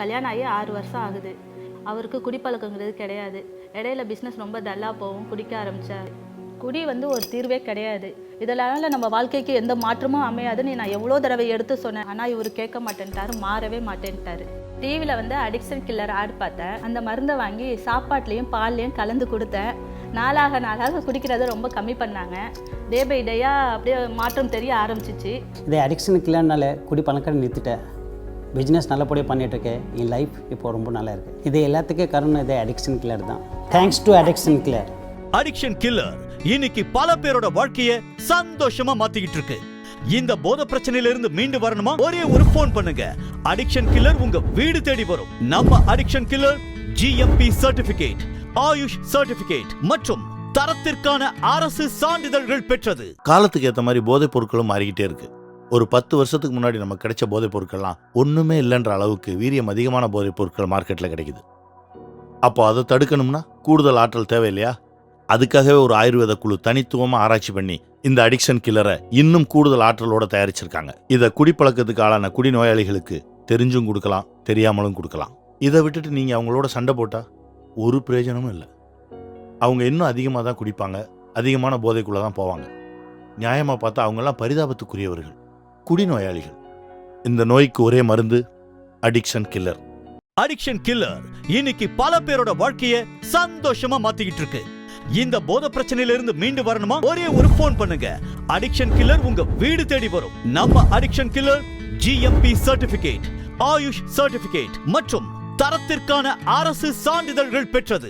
கல்யாணம் ஆகி ஆறு வருஷம் ஆகுது. அவருக்கு குடிப்பழக்கங்கிறது கிடையாது. இடையில பிஸ்னஸ் ரொம்ப டல்லாக போகும் குடிக்க ஆரம்பிச்சார். குடி வந்து ஒரு தீர்வே கிடையாது. இதனால நம்ம வாழ்க்கைக்கு எந்த மாற்றமும் அமையாதுன்னு நான் எவ்வளோ தடவை எடுத்து சொன்னேன். ஆனால் இவர் கேட்க மாட்டேன்ட்டாரு மாறவே மாட்டேன்ட்டாரு. டிவியில் வந்து அடிக்ஷன் கில்லர் ஆட் பார்த்தேன். அந்த மருந்தை வாங்கி சாப்பாட்லேயும் பால்லையும் கலந்து கொடுத்தேன். நாளாக நாளாக குடிக்கிறத ரொம்ப கம்மி பண்ணாங்க. டே பை டேயாக அப்படியே மாற்றம் தெரிய ஆரம்பிச்சிச்சு. இதே அடிக்ஷனுக்கு இல்லைனால குடி பழக்கம் நிறுத்திட்டேன். பிஸ்னஸ் நல்லபடியாக பண்ணிகிட்ருக்கேன் என் லைஃப் இப்போ ரொம்ப நல்லா இருக்குது இது எல்லாத்துக்கும் காரணம் இதே அடிக்ஷன் கில்லர் தான். Thanks to addiction killer addiction killer இன்னைக்கு பல பேரோட வாழ்க்கைய சந்தோஷமா மாத்திக்கிட்டு இருக்கு. இந்த போத பிரச்சனையில இருந்து மீண்டு வரணுமா? ஒரே ஒரு ஃபோன் பண்ணுங்க. அடிக்ஷன் கில்லர் உங்க வீடு தேடி வரும். நம்ம addiction killer GMP certificate AYUSH certificate மற்றும் தரத்திற்கான அரசு சான்றிதழ்கள் பெற்றது. காலத்துக்கு ஏற்ற மாதிரி போதைப் பொருட்களும் மாறிக்கிட்டே இருக்கு. ஒரு பத்து வருஷத்துக்கு முன்னாடி நமக்கு கிடைச்ச போதைப் பொருட்கள்லாம் ஒன்றுமே இல்லைன்ற அளவுக்கு வீரியம் அதிகமான போதைப் பொருட்கள் மார்க்கெட்டில் கிடைக்குது. அப்போ அதை தடுக்கணும்னா கூடுதல் ஆற்றல் தேவை இல்லையா அதுக்காகவே ஒரு ஆயுர்வேத குழு தனித்துவமாக ஆராய்ச்சி பண்ணி இந்த அடிக்ஷன் கில்லரை இன்னும் கூடுதல் ஆற்றலோடு தயாரிச்சிருக்காங்க. இதை குடிப்பழக்கத்துக்கு ஆளான குடிநோயாளிகளுக்கு தெரிஞ்சும் கொடுக்கலாம் தெரியாமலும் கொடுக்கலாம். இதை விட்டுட்டு நீங்கள் அவங்களோட சண்டை போட்டால் ஒரு பிரயோஜனமும் இல்லை. அவங்க இன்னும் அதிகமாக தான் குடிப்பாங்க அதிகமான போதைக்குள்ளே தான் போவாங்க. நியாயமாக பார்த்தா அவங்கெல்லாம் பரிதாபத்துக்குரியவர்கள். குடிநோயாளிகள். இந்த நோய்க்கு ஒரே மருந்து அடிக்ஷன் கில்லர் அடிக்ஷன் கில்லர் இன்னைக்கு பல பேரோட வாழ்க்கைய சந்தோஷமா மாத்திக்கிட்டு இருக்கு. இந்த போத பிரச்சனையில இருந்து மீண்டு வரணுமா? ஒரே ஒரு போன் பண்ணுங்க. அடிக்ஷன் கில்லர் உங்க வீடு தேடி வரும். நம்ம addiction killer GMP certificate AYUSH certificate மற்றும் தரத்திற்கான அரசு சான்றிதழ்கள் பெற்றது.